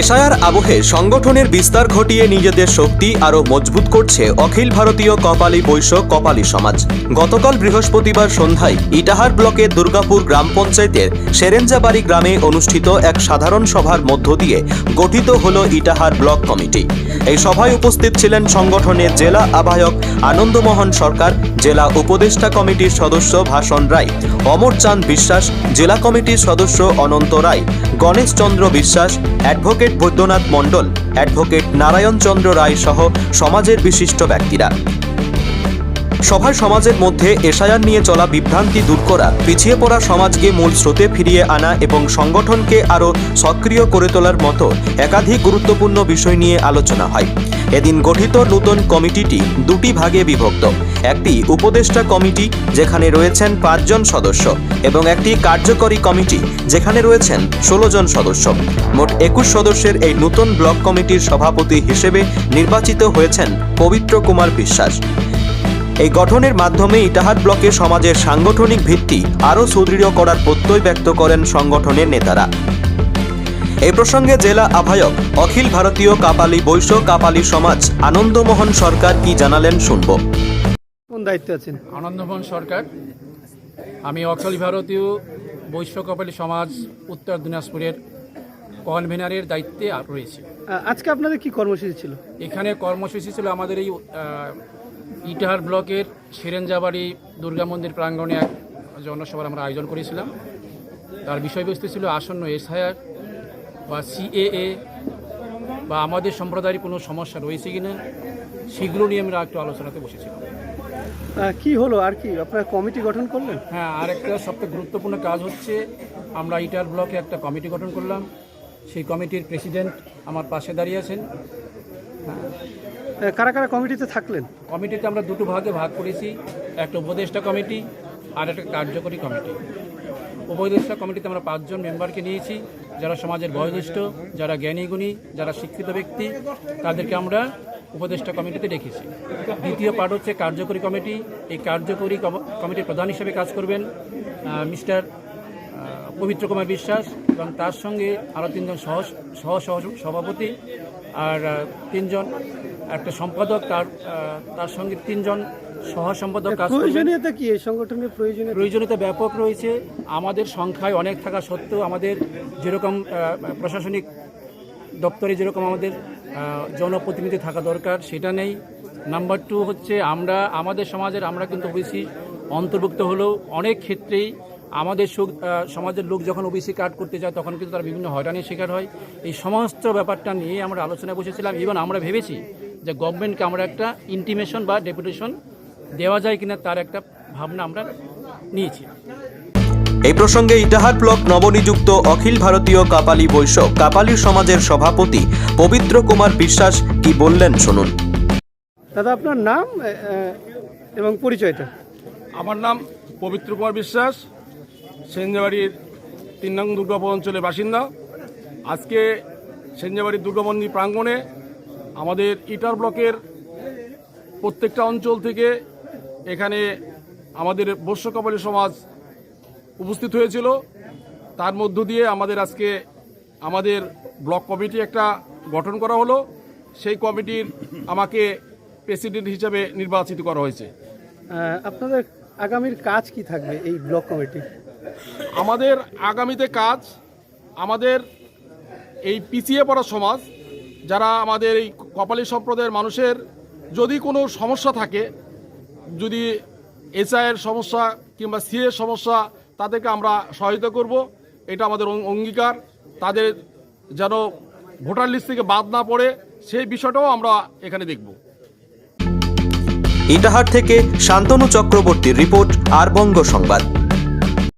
এশায়ার আবহে সংগঠনের বিস্তার ঘটিয়ে নিজেদের শক্তি আরও মজবুত করছে অখিল ভারতীয় কপালী বৈশ্য কপালী সমাজ। গতকাল বৃহস্পতিবার সন্ধ্যায় ইটাহার ব্লকের দুর্গাপুর গ্রাম পঞ্চায়েতের সেরেঞ্জাবাড়ি গ্রামে অনুষ্ঠিত এক সাধারণ সভার মধ্য দিয়ে গঠিত হল ইটাহার ব্লক কমিটি। এই সভায় উপস্থিত ছিলেন সংগঠনের জেলা আহ্বায়ক আনন্দমোহন সরকার, জেলা উপদেষ্টা কমিটির সদস্য ভাষণ রায় অমর চাঁদ বিশ্বাস, জেলা কমিটির সদস্য অনন্ত রায় গণেশ চন্দ্র বিশ্বাস, অ্যাডভোকেট বৈদ্যনাথ মণ্ডল অ্যাডভোকেট নারায়ণ চন্দ্র রায় সহ সমাজের বিশিষ্ট ব্যক্তিরা। সভায় সমাজের মধ্যে এশায়ার নিয়ে চলা বিভ্রান্তি দূর করা, পিছিয়ে পড়া সমাজকে মূল স্রোতে ফিরিয়ে আনা এবং সংগঠনকে আরও সক্রিয় করে তোলার মতো একাধিক গুরুত্বপূর্ণ বিষয় নিয়ে আলোচনা হয়। এদিন গঠিত নতুন কমিটিটি দুটি ভাগে বিভক্ত। একটি উপদেষ্টা কমিটি, যেখানে রয়েছেন পাঁচজন সদস্য, এবং একটি কার্যকরী কমিটি, যেখানে রয়েছেন ষোলো জন সদস্য। মোট একুশ সদস্যের এই নতুন ব্লক কমিটির সভাপতি হিসেবে নির্বাচিত হয়েছেন পবিত্র কুমার বিশ্বাস। এই গঠনের মাধ্যমে ইটাহার ব্লকে সমাজের সাংগঠনিক ভিত্তি আরও সুদৃঢ় করার প্রত্যয় ব্যক্ত করেন সংগঠনের নেতারা। এই প্রসঙ্গে জেলা আহ্বায়ক অখিল ভারতীয় কাপালি বৈশ্য কাপালি সমাজ আনন্দমোহন সরকার কি জানালেন শুনব। কোন দায়িত্বে আছেন? আনন্দমোহন সরকার আমি অখিল ভারতীয় বৈশ্য কপালী সমাজ উত্তর দিনাজপুরের কনভেনারের দায়িত্বে রয়েছে। আজকে আপনাদের কি কর্মসূচি ছিল? এখানে কর্মসূচি ছিল আমাদের এই ইটাহার ব্লকের সেরেঞ্জাবাড়ি দুর্গা মন্দির প্রাঙ্গণে এক জনসভার আমরা আয়োজন করেছিলাম। তার বিষয়বস্তু ছিল আসন্ন এসআইআর বা সিএএ বা আমাদের সম্প্রদায়ের কোনো সমস্যা রয়েছে কিনা সেগুলো নিয়ে আমরা একটু আলোচনাতে বসেছিলাম। কি হলো? আর কি? আপনারা কমিটি গঠন করলেন? হ্যাঁ আর একটা সবথেকে গুরুত্বপূর্ণ কাজ হচ্ছে আমরা ইটার ব্লকে একটা কমিটি গঠন করলাম। সেই কমিটির প্রেসিডেন্ট আমার পাশে দাঁড়িয়ে আছেন। আহ, কারা কারা কমিটিতে থাকলেন? কমিটিতে আমরা দুটো ভাগে ভাগ করেছি। একটা উপদেষ্টা কমিটি আর একটা কার্যকরী কমিটি। উপদেষ্টা কমিটিতে আমরা পাঁচজন মেম্বারকে নিয়েছি, যারা সমাজের বয়োজ্যেষ্ঠ, যারা জ্ঞানীগুণী যারা শিক্ষিত ব্যক্তি, তাদেরকে আমরা উপদেষ্টা কমিটিতে রেখেছি দ্বিতীয় পার্ট হচ্ছে কার্যকরী কমিটি। এই কার্যকরী কমিটির প্রধান হিসেবে কাজ করবেন মিস্টার পবিত্র কুমার বিশ্বাস এবং তার সঙ্গে আরও তিনজন সহ সহ সভাপতি আর তিনজন একটা সম্পাদক তার তার সঙ্গে তিনজন সহ সম্পাদক কাজ প্রয়োজনীয়তা কি? এই সংগঠনের প্রয়োজনীয়তা? প্রয়োজনীয়তা ব্যাপক রয়েছে। আমাদের সংখ্যায় অনেক থাকা সত্ত্বেও আমাদের যেরকম প্রশাসনিক দপ্তরে যেরকম আমাদের জনপ্রতিনিধি থাকা দরকার সেটা নেই। নাম্বার টু হচ্ছে আমরা আমাদের সমাজের আমরা কিন্তু ওবিসি অন্তর্ভুক্ত হলেও অনেক ক্ষেত্রেই আমাদের সুখ- সমাজের লোক যখন ওবিসি কার্ড করতে যায় তখন কিন্তু তারা বিভিন্ন হয়রানির শিকার হয়। এই সমস্ত ব্যাপারটা নিয়ে আমরা আলোচনায় বসেছিলাম। ইভেন আমরা ভেবেছি যে গভর্নমেন্টকে আমরা একটা ইন্টিমেশন বা ডেপুটেশন দেওয়া যায় কিনা তার একটা ভাবনা আমরা নিয়েছি। এই প্রসঙ্গে ইটাহার ব্লক নবনিযুক্ত অখিল ভারতীয় কাপালি বৈশ্য কাপালি সমাজের সভাপতি পবিত্র কুমার বিশ্বাস কি বললেন শুনুন। দাদা আপনার নাম এবং পরিচয়টা? আমার নাম পবিত্র কুমার বিশ্বাস সেনজাবাড়ির তিন নং দুর্গাপুর অঞ্চলের বাসিন্দা। আজকে সেনজাবাড়ির দুর্গা মন্দির প্রাঙ্গণে আমাদের ইটার ব্লকের প্রত্যেকটা অঞ্চল থেকে এখানে আমাদের বৈশ্য কপালী সমাজ উপস্থিত হয়েছিল। তার মধ্য দিয়ে আমাদের আজকে আমাদের ব্লক কমিটি একটা গঠন করা হলো। সেই কমিটির আমাকে প্রেসিডেন্ট হিসাবে নির্বাচিত করা হয়েছে। আপনাদের আগামীর কাজ কি থাকবে এই ব্লক কমিটি? আমাদের আগামীতে কাজ আমাদের এই পিছিয়ে পড়া সমাজ যারা আমাদের এই কপালী সম্প্রদায়ের মানুষের যদি কোনো সমস্যা থাকে, যদি এস এসআইয়ের সমস্যা কিংবা সিএর সমস্যা, তাদেরকে আমরা সহায়তা করব। এটা আমাদের অঙ্গীকার। তাদের যেন ভোটার লিস্ট থেকে বাদ না পড়ে, সেই বিষয়টাও আমরা এখানে দেখব। ইটাহার থেকে শান্তনু চক্রবর্তীর রিপোর্ট আর বঙ্গ সংবাদ।